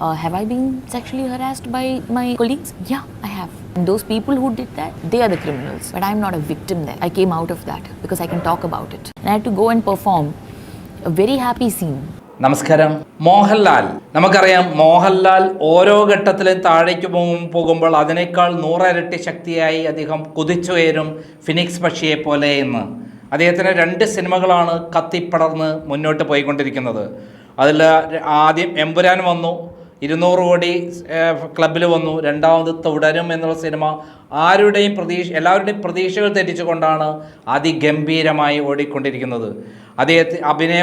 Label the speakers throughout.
Speaker 1: Uh, have I been sexually harassed by my colleagues? Yeah, I have. And those people who did that, they are the criminals. But I'm not a victim then. I came out of that because I can talk about it. And I had to go and perform a very happy scene.
Speaker 2: നമസ്കാരം മോഹൻലാൽ നമുക്കറിയാം മോഹൻലാൽ ഓരോ ഘട്ടത്തിലും താഴേക്ക് പോകും പോകുമ്പോൾ അതിനേക്കാൾ നൂറരട്ടി ശക്തിയായി അദ്ദേഹം കുതിച്ചുയരും ഫിനിക്സ് പക്ഷിയെ പോലെ എന്ന് അദ്ദേഹത്തിന് രണ്ട് സിനിമകളാണ് കത്തിപ്പടർന്ന് മുന്നോട്ട് പോയിക്കൊണ്ടിരിക്കുന്നത് അതിൽ ആദ്യം എമ്പുരാൻ വന്നു ഇരുന്നൂറ് കോടി ക്ലബിൽ വന്നു. രണ്ടാമത് തുടരും എന്നുള്ള സിനിമ ആരുടെയും പ്രതീക്ഷ എല്ലാവരുടെയും പ്രതീക്ഷകൾ തെറ്റിച്ചുകൊണ്ടാണ് അതിഗംഭീരമായി ഓടിക്കൊണ്ടിരിക്കുന്നത്. അദ്ദേഹത്തെ അഭിനയ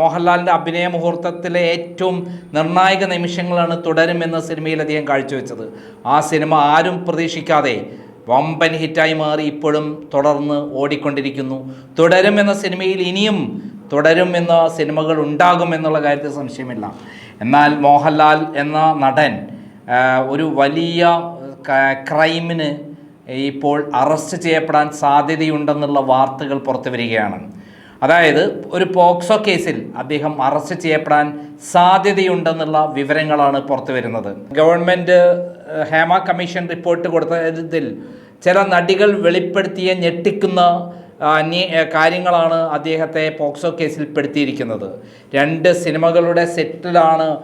Speaker 2: മോഹൻലാലിന്റെ അഭിനയ മുഹൂർത്തത്തിലെ ഏറ്റവും നിർണായക നിമിഷങ്ങളാണ് തുടരും എന്ന സിനിമയിൽ അദ്ദേഹം കാഴ്ചവെച്ചത്. ആ സിനിമ ആരും പ്രതീക്ഷിക്കാതെ വമ്പൻ ഹിറ്റായി മാറി ഇപ്പോഴും തുടർന്ന് ഓടിക്കൊണ്ടിരിക്കുന്നു. തുടരും എന്ന സിനിമയിൽ ഇനിയും തുടരും എന്ന സിനിമകൾ ഉണ്ടാകും എന്നുള്ള കാര്യത്തിൽ സംശയമില്ല. എന്നാൽ മോഹൻലാൽ എന്ന നടൻ ഒരു വലിയ ക്രൈമിന് ഇപ്പോൾ അറസ്റ്റ് ചെയ്യപ്പെടാൻ സാധ്യതയുണ്ടെന്നുള്ള വാർത്തകൾ പുറത്തു വരികയാണ്. അതായത് ഒരു പോക്സോ കേസിൽ അദ്ദേഹം അറസ്റ്റ് ചെയ്യപ്പെടാൻ സാധ്യതയുണ്ടെന്നുള്ള വിവരങ്ങളാണ് പുറത്തു വരുന്നത്. ഗവൺമെന്റ് ഹേമ കമ്മീഷൻ റിപ്പോർട്ട് കൊടുത്തതിൽ ചില നടികൾ വെളിപ്പെടുത്തിയ ഞെട്ടിക്കുന്ന കാര്യങ്ങളാണ് അദ്ദേഹത്തെ പോക്സോ കേസിൽ പെടുത്തിയിരിക്കുന്നത്. രണ്ട് സിനിമകളുടെ സെറ്റിലാണ്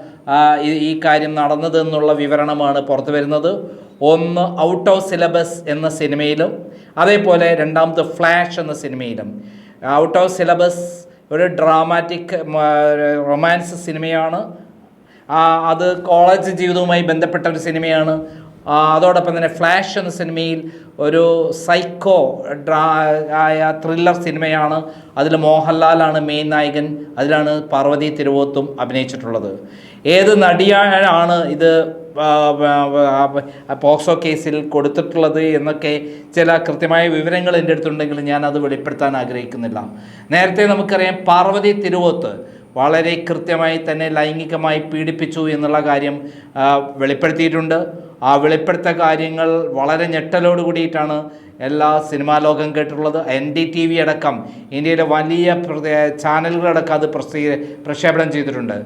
Speaker 2: ഈ- കാര്യം നടന്നത് എന്നുള്ള വിവരണമാണ് പുറത്തു വരുന്നത്. ഒന്ന് ഔട്ട് ഓഫ് സിലബസ് എന്ന സിനിമയിലും അതേപോലെ രണ്ടാമത് ഫ്ലാഷ് എന്ന സിനിമയിലും. ഔട്ട് ഓഫ് സിലബസ് ഒരു ഡ്രാമാറ്റിക് റൊമാൻസ് സിനിമയാണ്. അത് കോളേജ് ജീവിതവുമായി ബന്ധപ്പെട്ട ഒരു സിനിമയാണ്. അതോടൊപ്പം തന്നെ ഫ്ലാഷ് എന്ന സിനിമയിൽ ഒരു സൈക്കോ ഡ്രാ ആയ ത്രില്ലർ സിനിമയാണ്. അതിൽ മോഹൻലാലാണ് മെയിൻ നായകൻ. അതിലാണ് പാർവതി തിരുവോത്തും അഭിനയിച്ചിട്ടുള്ളത്. ഏത് നടിയാണ് ഇത് പോക്സോ കേസിൽ കൊടുത്തിട്ടുള്ളത് എന്നൊക്കെ ചില കൃത്യമായ വിവരങ്ങൾ എന്റെ അടുത്തുണ്ടെങ്കിലും ഞാൻ അത് വെളിപ്പെടുത്താൻ ആഗ്രഹിക്കുന്നില്ല. നേരത്തെ നമുക്കറിയാം പാർവതി തിരുവോത്ത് വളരെ കൃത്യമായി തന്നെ ലൈംഗികമായി പീഡിപ്പിച്ചു എന്നുള്ള കാര്യം വെളിപ്പെടുത്തിയിട്ടുണ്ട്. ആ വെളിപ്പെടുത്ത കാര്യങ്ങൾ വളരെ ഞെട്ടലോട് കൂടിയിട്ടാണ് എല്ലാ സിനിമാ ലോകം കേട്ടിട്ടുള്ളത്. എൻ ഡി ടി വി അടക്കം ഇന്ത്യയിലെ വലിയ ചാനലുകളടക്കം അത് പ്രസീ പ്രക്ഷേപണം ചെയ്തിട്ടുണ്ട്.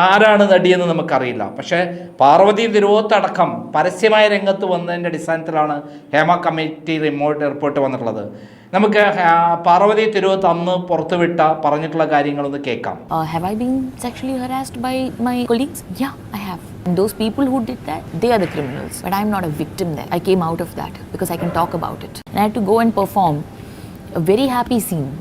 Speaker 2: ആരാണ് നടിയെന്ന് നമുക്കറിയില്ല. പക്ഷേ പാർവതി തിരുവോത്തടക്കം പരസ്യമായ രംഗത്ത് വന്നതിന്റെ അടിസ്ഥാനത്തിലാണ് ഹേമ കമ്മിറ്റി റിമോട്ട് റിപ്പോർട്ട് വന്നിട്ടുള്ളത്. നമുക്ക് പാർവതി തിരുവോത്ത് അന്ന് പുറത്തുവിട്ട പറഞ്ഞിട്ടുള്ള കാര്യങ്ങളൊന്ന് കേൾക്കാം.
Speaker 1: Have I been sexually harassed by my colleagues yeah I have those people who did that, they are the criminals. But I'm not a victim there. I came out of that because I can talk about it. And I had to go and perform a very happy scene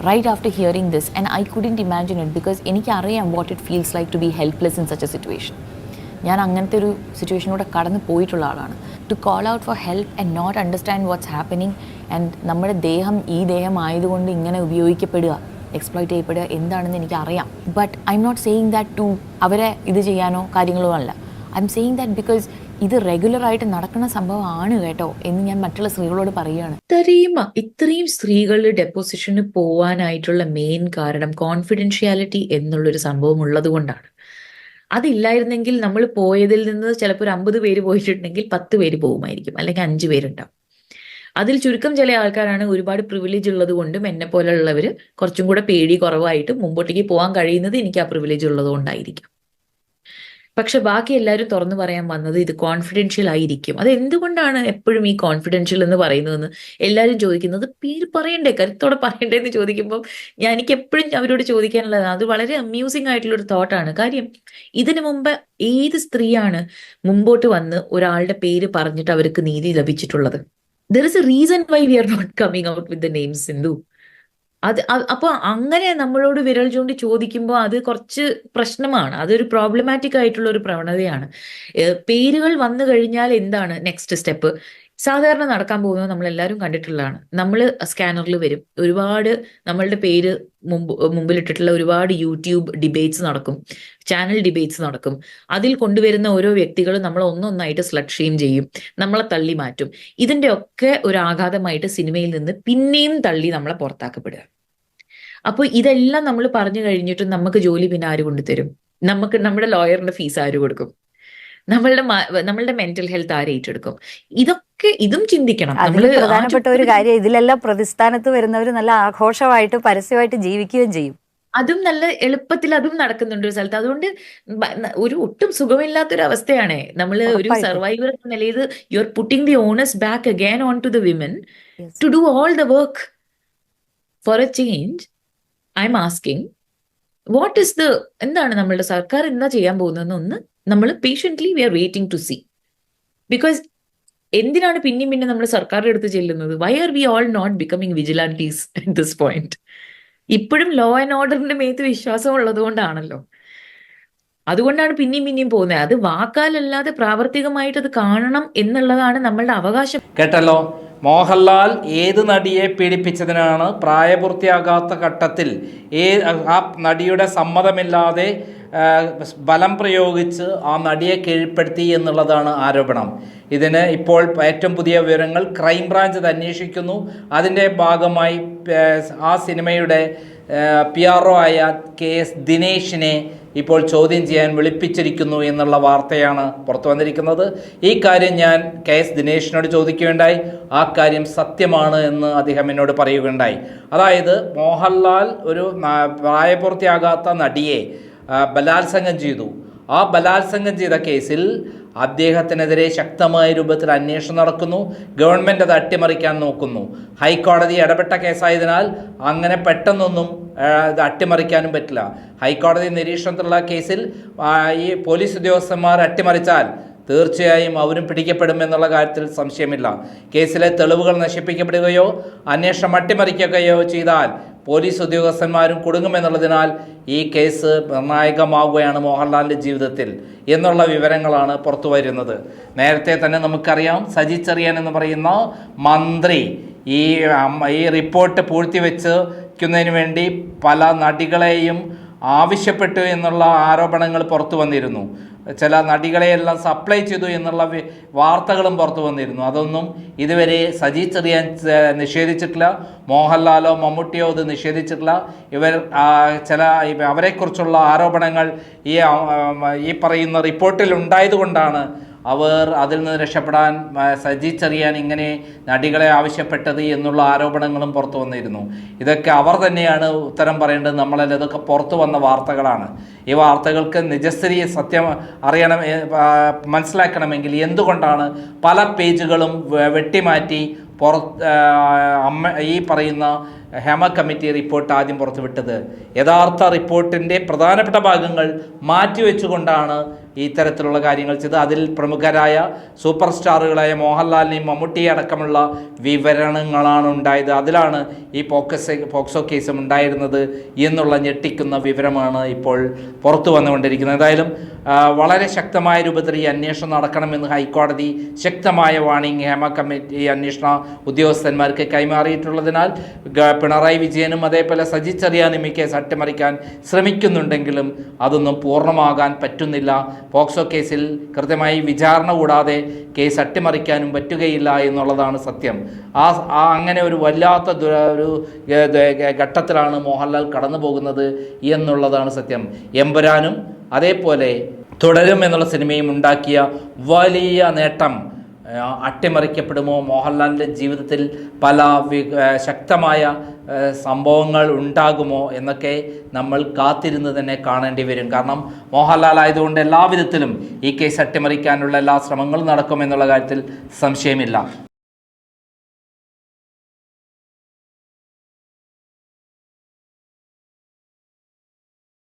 Speaker 1: right after hearing this. And I couldn't imagine it because എനിക്കറിയാം what it feels like to be helpless in such a situation. ഞാൻ അങ്ങനത്തെ ഒരു സിറ്റുവേഷനിലൂടെ കടന്നു പോയിട്ടുള്ള ആളാണ് to call out for help and not understand what's happening and നമ്മുടെ ദേഹം ഈ ദേഹം ആയതുകൊണ്ട് ഇങ്ങനെ ഉപയോഗിക്കപ്പെടുക എക്സ്പ്ലോയിറ്റ് ചെയ്യപ്പെടുക എന്താണെന്ന് എനിക്കറിയാം. But I'm not saying that to അവരെ ഇത് ചെയ്യാനോ കാര്യങ്ങളോ അല്ല. I'm saying that because ഇത് റെഗുലറായിട്ട് നടക്കുന്ന സംഭവമാണ് കേട്ടോ എന്ന് ഞാൻ മറ്റുള്ള സ്ത്രീകളോട് പറയുകയാണ്.
Speaker 3: ഇത്രയും ഇത്രയും സ്ത്രീകൾ ഡെപ്പോസിഷന് പോവാനായിട്ടുള്ള മെയിൻ കാരണം കോൺഫിഡൻഷ്യാലിറ്റി എന്നുള്ളൊരു സംഭവം ഉള്ളത് കൊണ്ടാണ്. അതില്ലായിരുന്നെങ്കിൽ നമ്മൾ പോയതിൽ നിന്ന് ചിലപ്പോൾ ഒരു അമ്പത് പേര് പോയിട്ടുണ്ടെങ്കിൽ പത്ത് പേര് പോകുമായിരിക്കും അല്ലെങ്കിൽ അഞ്ച് പേരുണ്ടാവും. അതിൽ ചുരുക്കം ചില ആൾക്കാരാണ് ഒരുപാട് പ്രിവിലേജ് ഉള്ളത് കൊണ്ടും എന്നെ പോലെയുള്ളവർ കുറച്ചും കൂടെ പേടി കുറവായിട്ട് മുമ്പോട്ടേക്ക് പോകാൻ കഴിയുന്നത് എനിക്ക് ആ പ്രിവിലേജ് ഉള്ളത് കൊണ്ടായിരിക്കും. പക്ഷെ ബാക്കി എല്ലാവരും തുറന്നു പറയാൻ വന്നത് ഇത് കോൺഫിഡൻഷ്യൽ ആയിരിക്കും. അത് എന്തുകൊണ്ടാണ് എപ്പോഴും ഈ കോൺഫിഡൻഷ്യൽ എന്ന് പറയുന്നതെന്ന് എല്ലാവരും ചോദിക്കുന്നത്? പേര് പറയണ്ടേ കരുത്തോടെ പറയണ്ടേ എന്ന് ചോദിക്കുമ്പോൾ ഞാൻ എനിക്ക് എപ്പോഴും അവരോട് ചോദിക്കാനുള്ളത് അത് വളരെ അമ്യൂസിങ് ആയിട്ടുള്ള ഒരു തോട്ടാണ് കാര്യം ഇതിനു മുമ്പ് ഏത് സ്ത്രീയാണ് മുമ്പോട്ട് വന്ന് ഒരാളുടെ പേര് പറഞ്ഞിട്ട് അവർക്ക് നീതി ലഭിച്ചിട്ടുള്ളത്? There is a reason why we are not coming out with the name Sindhu അത് അപ്പൊ അങ്ങനെ നമ്മളോട് വിരൽ ചൂണ്ടി ചോദിക്കുമ്പോൾ അത് കുറച്ച് പ്രശ്നമാണ്. അതൊരു പ്രോബ്ലമാറ്റിക് ആയിട്ടുള്ള ഒരു പ്രവണതയാണ്. പേരുകൾ വന്നു കഴിഞ്ഞാൽ എന്താണ് നെക്സ്റ്റ് സ്റ്റെപ്പ് സാധാരണ നടക്കാൻ പോകുന്നത് നമ്മൾ എല്ലാവരും കണ്ടിട്ടുള്ളതാണ്. നമ്മൾ സ്കാനറിൽ വരും. ഒരുപാട് നമ്മളുടെ പേര് മുമ്പ് മുമ്പിലിട്ടിട്ടുള്ള ഒരുപാട് യൂട്യൂബ് ഡിബേറ്റ്സ് നടക്കും. ചാനൽ ഡിബേറ്റ്സ് നടക്കും. അതിൽ കൊണ്ടുവരുന്ന ഓരോ വ്യക്തികളും നമ്മളെ ഒന്നൊന്നായിട്ട് സ്ലഡ് ഷെയിം ചെയ്യും. നമ്മളെ തള്ളി മാറ്റും. ഇതിന്റെ ഒക്കെ ഒരു ആഘാതമായിട്ട് സിനിമയിൽ നിന്ന് പിന്നെയും തള്ളി നമ്മളെ പുറത്താക്കപ്പെടുക. അപ്പോൾ ഇതെല്ലാം നമ്മൾ പറഞ്ഞു കഴിഞ്ഞിട്ടും നമുക്ക് ജോലി പിന്നെ ആര് കൊണ്ടുതരും? നമുക്ക് നമ്മുടെ ലോയറിന്റെ ഫീസ് ആര് കൊടുക്കും? നമ്മളുടെ നമ്മളുടെ മെന്റൽ ഹെൽത്ത് ആര് ഏറ്റെടുക്കും? ഇതൊക്കെ ഇതും ചിന്തിക്കണം.
Speaker 4: അതിൽ
Speaker 3: നമ്മൾ
Speaker 4: പ്രധാനപ്പെട്ട ഒരു കാര്യം ഇതിലെല്ലാം പ്രതിസ്ഥാനത്ത് വരുന്നവർ നല്ല ആഘോഷമായിട്ട് പരസ്യമായിട്ട് ജീവിക്കുകയും ചെയ്യും.
Speaker 3: അതും നല്ല എളുപ്പത്തിൽ അതും നടക്കുന്നുണ്ട് ഒരു സ്ഥലത്ത്. അതുകൊണ്ട് ഒരു ഒട്ടും സുഖമില്ലാത്തൊരു അവസ്ഥയാണ്. നമ്മൾ ഒരു. സർവൈവർ എന്ന നിലയിൽ you are putting the onus back again on to the women. To do all the work for a change I'm asking what is the എന്താണ് നമ്മളുടെ സർക്കാർ എന്താ ചെയ്യാൻ പോകുന്നതെന്ന് ഒന്ന് നമ്മൾ patiently we are waiting to see because എന്തിനാണ് പിന്നെയും പിന്നെ നമ്മൾ സർക്കാരിന്റെ അടുത്ത് ചെല്ലുന്നത്? Why are we all not becoming vigilantes at this point ഇപ്പോഴും ലോ ആൻഡ് ഓർഡറിന്റെ മേത്ത് വിശ്വാസം ഉള്ളത് കൊണ്ടാണല്ലോ. അതുകൊണ്ടാണ് പിന്നെയും പിന്നെയും പോകുന്നത്. അത് വാക്കാലല്ലാതെ പ്രാവർത്തികമായിട്ട് അത് കാണണം എന്നുള്ളതാണ് നമ്മളുടെ അവകാശം.
Speaker 2: കേട്ടല്ലോ? മോഹൻലാൽ ഏത് നടിയെ പീഡിപ്പിച്ചതിനാണ് പ്രായപൂർത്തിയാകാത്ത ഘട്ടത്തിൽ ഏ ആ നടിയുടെ സമ്മതമില്ലാതെ ബലം പ്രയോഗിച്ച് ആ നടിയെ കീഴ്പ്പെടുത്തി എന്നുള്ളതാണ് ആരോപണം. ഇതിന് ഇപ്പോൾ ഏറ്റവും പുതിയ വിവരങ്ങൾ ക്രൈംബ്രാഞ്ച് അത് അന്വേഷിക്കുന്നു. അതിന്റെ ഭാഗമായി ആ, സിനിമയുടെ പി ആർ ഒ ആയ കെ എസ് ദിനേശിനെ ഇപ്പോൾ ചോദ്യം ചെയ്യാൻ വിളിപ്പിച്ചിരിക്കുന്നു എന്നുള്ള വാർത്തയാണ് പുറത്തു വന്നിരിക്കുന്നത്. ഈ കാര്യം ഞാൻ കെ എസ് ദിനേശിനോട് ചോദിക്കുകയുണ്ടായി. ആ കാര്യം സത്യമാണ് എന്ന് അദ്ദേഹം എന്നോട് പറയുകയുണ്ടായി. അതായത് മോഹൻലാൽ ഒരു പ്രായപൂർത്തിയാകാത്ത നടിയെ ബലാത്സംഗം ചെയ്തു. ആ ബലാത്സംഗം ചെയ്ത കേസിൽ അദ്ദേഹത്തിനെതിരെ ശക്തമായ രൂപത്തിൽ അന്വേഷണം നടക്കുന്നു. ഗവൺമെന്റ് അത് അട്ടിമറിക്കാൻ നോക്കുന്നു. ഹൈക്കോടതി ഇടപെട്ട കേസായതിനാൽ അങ്ങനെ പെട്ടെന്നൊന്നും ഇത് അട്ടിമറിക്കാനും പറ്റില്ല. ഹൈക്കോടതി നിരീക്ഷണത്തിലുള്ള കേസിൽ ഈ പോലീസ് ഉദ്യോഗസ്ഥന്മാർ അട്ടിമറിച്ചാൽ തീർച്ചയായും അവരും പിടിക്കപ്പെടും എന്നുള്ള കാര്യത്തിൽ സംശയമില്ല. കേസിലെ തെളിവുകൾ നശിപ്പിക്കപ്പെടുകയോ അന്വേഷണം അട്ടിമറിക്കുകയോ ചെയ്താൽ പോലീസ് ഉദ്യോഗസ്ഥന്മാരും കുടുങ്ങുമെന്നുള്ളതിനാൽ ഈ കേസ് നിർണായകമാവുകയാണ് മോഹൻലാലിന്റെ ജീവിതത്തിൽ എന്നുള്ള വിവരങ്ങളാണ് പുറത്തു വരുന്നത്. നേരത്തെ തന്നെ നമുക്കറിയാം സജി ചെറിയാൻ എന്ന് പറയുന്ന മന്ത്രി ഈ ഈ റിപ്പോർട്ട് പൂഴ്ത്തിവെച്ചതിന് വേണ്ടി പല നടികളെയും ആവശ്യപ്പെട്ടു എന്നുള്ള ആരോപണങ്ങൾ പുറത്തു വന്നിരുന്നു. ചില നടികളെയെല്ലാം സപ്ലൈ ചെയ്തു എന്നുള്ള വാർത്തകളും പുറത്തു വന്നിരുന്നു. അതൊന്നും ഇതുവരെ സജി ചെറിയാൻ നിഷേധിച്ചിട്ടില്ല. മോഹൻലാലോ മമ്മൂട്ടിയോ ഇത് നിഷേധിച്ചിട്ടില്ല. ഇവർ ചില അവരെക്കുറിച്ചുള്ള ആരോപണങ്ങൾ ഈ ഈ പറയുന്ന റിപ്പോർട്ടിൽ ഉണ്ടായതുകൊണ്ടാണ് അവർ അതിൽ നിന്ന് രക്ഷപ്പെടാൻ സജി ചെറിയാൻ ഇങ്ങനെ നടികളെ ആവശ്യപ്പെട്ടത് എന്നുള്ള ആരോപണങ്ങളും പുറത്തു വന്നിരുന്നു. ഇതൊക്കെ അവർ തന്നെയാണ് ഉത്തരം പറയേണ്ടത്. നമ്മളല്ല ഇതൊക്കെ പുറത്തു വന്ന വാർത്തകളാണ്. ഈ വാർത്തകൾക്ക് നിജസ്ഥിതി സത്യം അറിയണം മനസ്സിലാക്കണമെങ്കിൽ എന്തുകൊണ്ടാണ് പല പേജുകളും വെട്ടിമാറ്റി പുറത്ത് അമ്മ ഈ പറയുന്ന ഹേമ കമ്മിറ്റി റിപ്പോർട്ട് ആദ്യം പുറത്തുവിട്ടത്. യഥാർത്ഥ റിപ്പോർട്ടിന്റെ പ്രധാനപ്പെട്ട ഭാഗങ്ങൾ മാറ്റിവെച്ചുകൊണ്ടാണ് ഇത്തരത്തിലുള്ള കാര്യങ്ങൾ ചെയ്ത് അതിൽ പ്രമുഖരായ സൂപ്പർ സ്റ്റാറുകളായ മോഹൻലാലിനെയും മമ്മൂട്ടിയെ അടക്കമുള്ള വിവരണങ്ങളാണ് ഉണ്ടായത്. അതിലാണ് ഈ പോക്കസ് പോക്സോ കേസും ഉണ്ടായിരുന്നത് എന്നുള്ള ഞെട്ടിക്കുന്ന വിവരമാണ് ഇപ്പോൾ പുറത്തു വന്നുകൊണ്ടിരിക്കുന്നത്. എന്തായാലും വളരെ ശക്തമായ രൂപത്തിൽ ഈ അന്വേഷണം നടക്കണമെന്ന് ഹൈക്കോടതി ശക്തമായ വാണിംഗ് ഹേമ കമ്മിറ്റി അന്വേഷണ ഉദ്യോഗസ്ഥന്മാർക്ക് കൈമാറിയിട്ടുള്ളതിനാൽ പിണറായി വിജയനും അതേപോലെ സജി ചെറിയാനും ഈ കേസ് അട്ടിമറിക്കാൻ ശ്രമിക്കുന്നുണ്ടെങ്കിലും അതൊന്നും പൂർണമാകാൻ പറ്റുന്നില്ല പോക്സോ കേസിൽ കൃത്യമായി വിചാരണ കൂടാതെ കേസ് അട്ടിമറിക്കാനും പറ്റുകയില്ല എന്നുള്ളതാണ് സത്യം. ആ ആ അങ്ങനെ ഒരു വല്ലാത്ത ഒരു ഘട്ടത്തിലാണ് മോഹൻലാൽ കടന്നു പോകുന്നത് എന്നുള്ളതാണ് സത്യം. എമ്പുരാനും അതേപോലെ തുടരും എന്നുള്ള സിനിമയും ഉണ്ടാക്കിയ വലിയ നേട്ടം അട്ടിമറിക്കപ്പെടുമോ? മോഹൻലാലിന്റെ ജീവിതത്തിൽ പല ശക്തമായ സംഭവങ്ങൾ ഉണ്ടാകുമോ എന്നൊക്കെ നമ്മൾ കാത്തിരുന്ന് തന്നെ കാണേണ്ടി വരും. കാരണം മോഹൻലാൽ ആയതുകൊണ്ട് എല്ലാവിധത്തിലും ഈ കേസ് അട്ടിമറിക്കാനുള്ള എല്ലാ ശ്രമങ്ങളും നടക്കുമെന്നുള്ള കാര്യത്തിൽ സംശയമില്ല.